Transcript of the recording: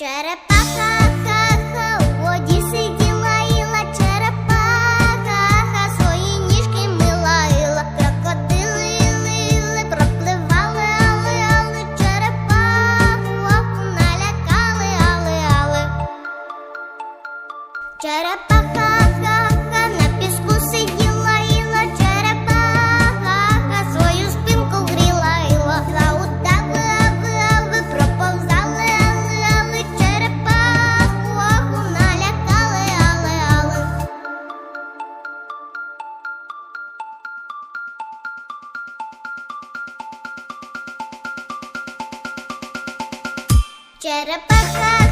Черепаха, ха-ха, воді сиділа, іла черепаха, ха, свої ніжки мила, іла, крокодили, лили, пропливали, але, але, налякали, але. Черепаха, Черепаха,